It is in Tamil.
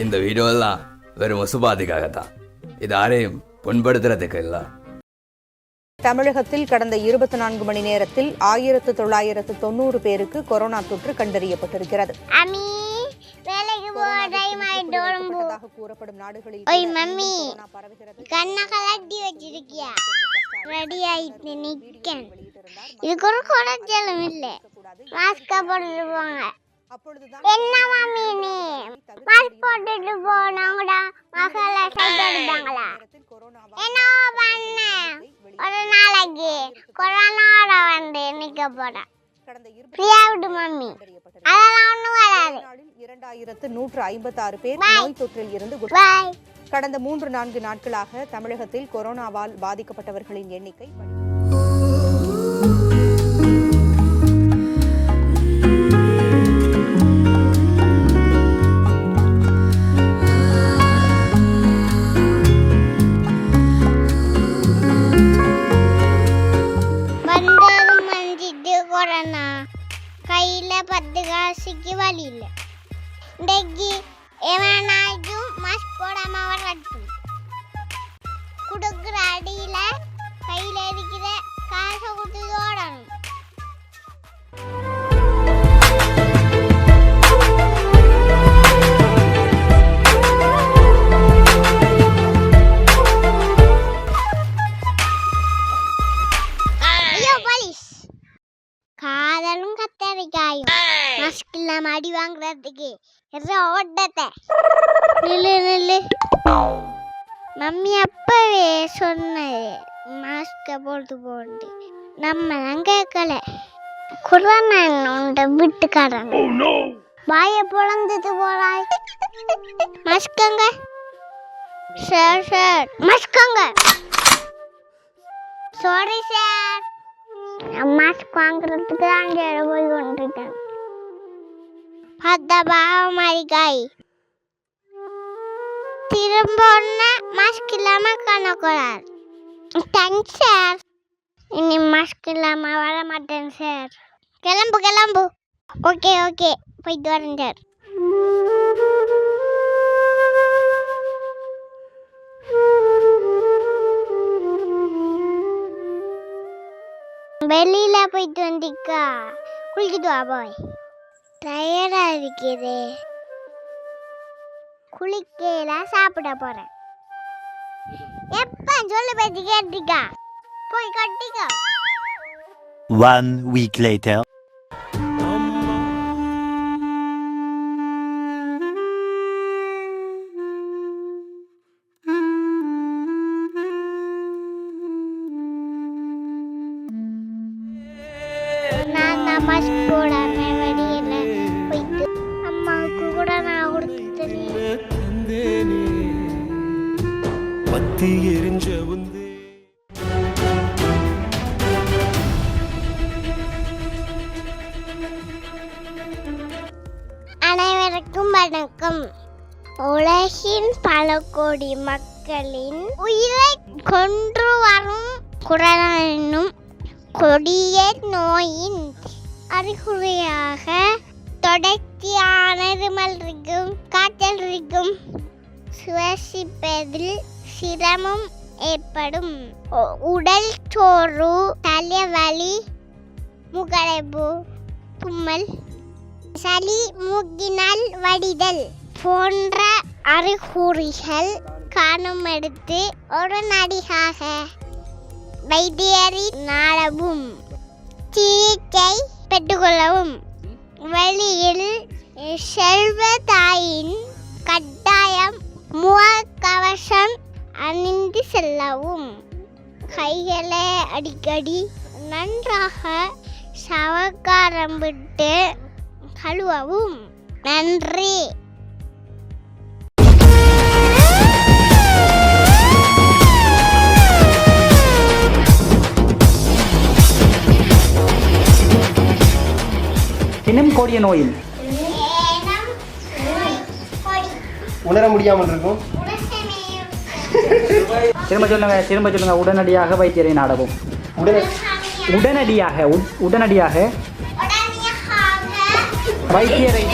இந்த வீடியோ எல்லாம் வெறும் முசுபாதிக்காகத்தான் இது யாரையும் புண்படுத்துறதுக்கு இல்லை தமிழகத்தில் கடந்த இருபத்தி நான்கு மணி நேரத்தில் ஆயிரத்து தொள்ளாயிரத்து தொண்ணூறு பேருக்கு கொரோனா தொற்று கண்டறியப்பட்டிருக்கிறது. கூறப்படும் நாடுகளில் கூட இல்லை. மாஸ்க போங்க. அப்பொழுதுதான் என்ன நீ? போட்டுட்டு போனாங்கடா. மகளை சைட் என்ன பண்ண. ஒரு நாளைக்கு வந்து நிக்க போறேன் இரண்டாயிரத்து நூற்று ஐம்பத்தாறு பேர் நோய் தொற்றில் இருந்து கடந்த மூன்று நான்கு நாட்களாக தமிழகத்தில் கொரோனாவால் பாதிக்கப்பட்டவர்களின் எண்ணிக்கை இன்றைக்கு எவனாச்சும் மாஸ்க் போடாம வரட்டும் கொடுக்குற அடியில கையில இருக்கிற காசை கொடுத்து ஓடணும். என்ற ஓட்டத்தை. நில்லு நில்லு. மம்மி அப்பவே சொன்னது மாஸ்க போட்டு போட்டு நம்ம கேட்கல குரான உண்ட வீட்டுக்காரன். வாய பொழந்துட்டு போறாய். மஸ்கங்க சார் சார் மஸ்கங்க சாரி சார் மாஸ்க் வாங்குறதுக்கு அங்கே போய் கொண்டிருக்கேன். பார்த்தா பாவம் மாதிரி காய் திரும்ப ஒன்று மாஸ்க் இல்லாமல் காணக்கூடாது தேங்க்ஸ் சார் இனி மாஸ்க் இல்லாமல் வர மாட்டேன் சார் கிளம்பு கிளம்பு ஓகே ஓகே போயிட்டு வரேன் சார் வெளியில போயிட்டு வந்திக்கா குளிக்கிட்டு வா போய் டயர்டா இருக்குது குளிக்கல சாப்பிட போறேன். எப்ப சொல்லு பேச்சு கேட்டிக்கா போய் கட்டிக்கோ. One week later. தீ எரிஞ்ச உந்து. அனைவருக்கும் வணக்கம். உலகின் பல கோடி மக்களின் உயிரை கொன்று வரும் கொரோனா என்னும் கொடிய நோயின் அறிகுறியாக தொடர்ச்சியான இருமல் இருக்கும் காய்ச்சல் இருக்கும். சுவாசிப்பதில் சிரமம் ஏற்படும். உடல் சோறு தலைவலி முகடைப்பு தும்மல் சளி மூக்கினால் வடிதல் போன்ற அறிகுறிகள் காணும் எடுத்து உடனடியாக வைத்தியரை நாடவும் சிகிச்சை பெற்றுக்கொள்ளவும் வெளியில் செல்வ தாயின் கட்டாயம் முகக்கவசம் அணிந்து செல்லவும். கைகளை அடிக்கடி நன்றாக சவக்காரம் விட்டு கழுவவும். நன்றி. தினம் கோடிய நோயில். உணர முடியாமல் இருக்கும். திரும்ப சொல்லுங்க திரும்ப சொல்லுங்க. உடனடியாக வைத்தியரை நாடவும். உடனே உடனடியாக உட்- உடனடியாக வைத்தியரை